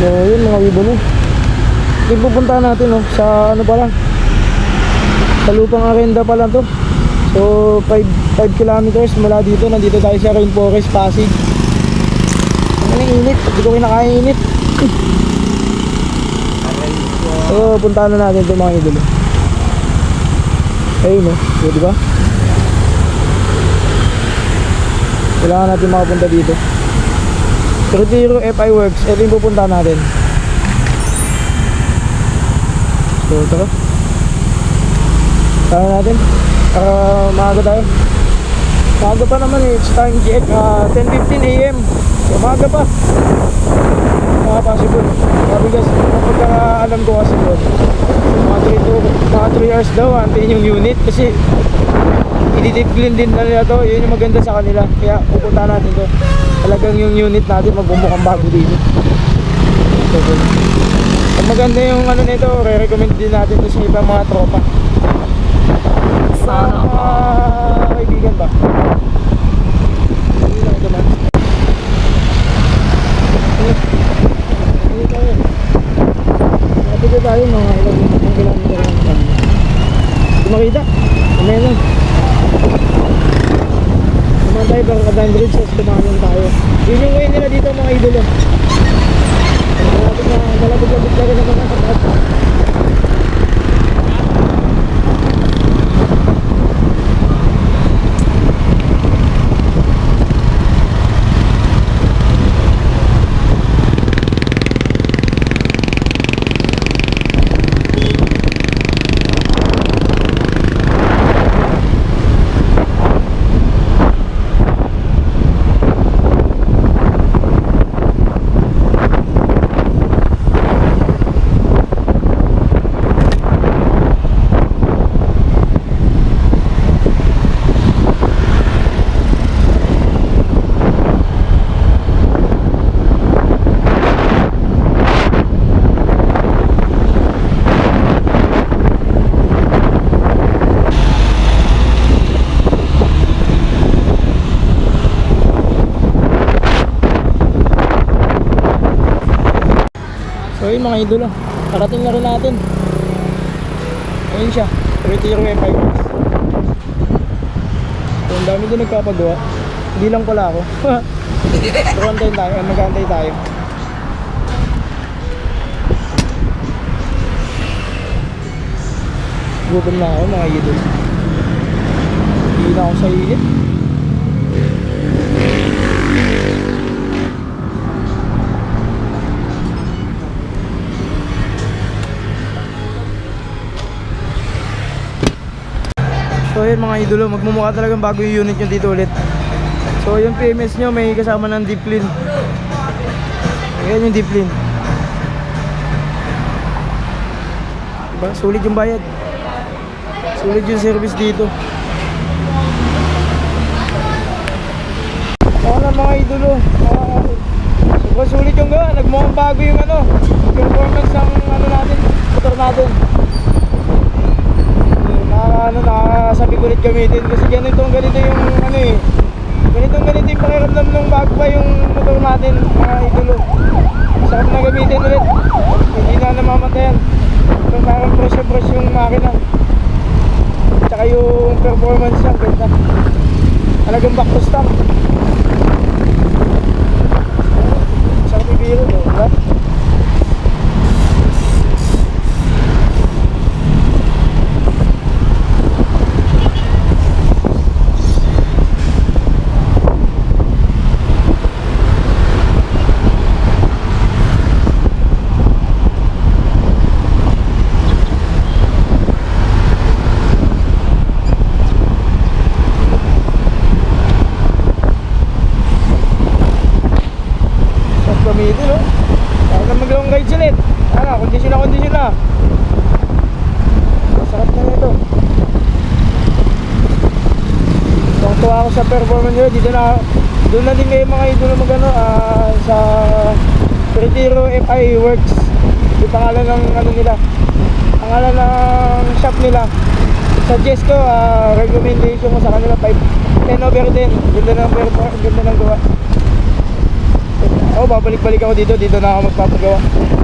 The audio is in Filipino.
So, yun mga idolo. Ito yung natin, no? Sa ano pa lang? Sa lupang arenda pa lang to. So, 5, 5 kilometers mula dito. Nandito tayo sa Rainforest, Pasig. Yung init? Hindi ko kinakainit. So, puntahan na natin ito mga idolo. Ayun, no? So, di ba? Kailangan natin makapunta dito. Retiro FI Works. Ito yung pupuntahan natin. So, tara. Tara natin. Para maaga tayo. Maaga pa naman eh. It's time. Uh, 10.15 a.m. So, maaga pa. Mga possible. Sabi kasi, kapag uh, alam ko kasi po, mga 3 to, mga 3 hours daw, antayin yung unit. Kasi, ididicline din na nila to. Yun yung maganda sa kanila. Kaya, pupunta natin to. Talagang yung unit natin, magbumukhang bago dito. So, ang maganda yung ano nito, re-recommend din natin to sa ibang mga tropa. Sana Mga kaibigan ba? Hindi lang ito man. Hindi tayo. Ko tayo mga ilang kilometer lang makita. Kamaya lang. Naman kadaan bridge tapos tumanan tayo. Yun yung way nila dito mga idolo. Malapit na malapit-lapit talaga sa mga. So idolo, parating na rin natin. Ayun siya, Retiro F5 So ang dami din nagpapagawa. Hindi lang pala ako. Pero antayin tayo, ah, mag-antay tayo. Gutom na ako mga idolo. Hindi na ako sa init. So yun mga idolo, magmumukha talagang bago yung unit nyo dito ulit. So yung PMS nyo may kasama ng deep clean. Ayan yung deep clean. Diba? Sulit yung bayad. Sulit yung service dito. Ako na mga idolo. Uh, sobrang sulit yung gawa. Nagmukhang bago yung ano, performance ng ano natin, motor natin ano nakakasabi ko ulit gamitin. Kasi ganitong ganito yung ano eh. Ganitong ganito yung pakiramdam nung bago yung motor natin mga idolo. Sarap na gamitin ulit. Hindi na namamatayan. So, parang na fresh yung makina. Tsaka yung performance niya ganda. Talagang back to stock sarap ibiro no diba? Sarap gamitin, no? Kaya na mag-long ride ulit. Ano, kondisyon na kondisyon na. Sarap na nito. Tuwang-tuwa ako sa performance nyo. Dito na, doon na din kayo mga idolo mag ano, ah, sa Retiro FI Works. Yung pangalan ng ano nila. Pangalan ng shop nila. Suggest ko, ah, recommendation ko sa kanila 5, 10 over 10. Ganda ng ganda ng gawa. Ako, babalik-balik ako dito. Dito na ako magpapagawa.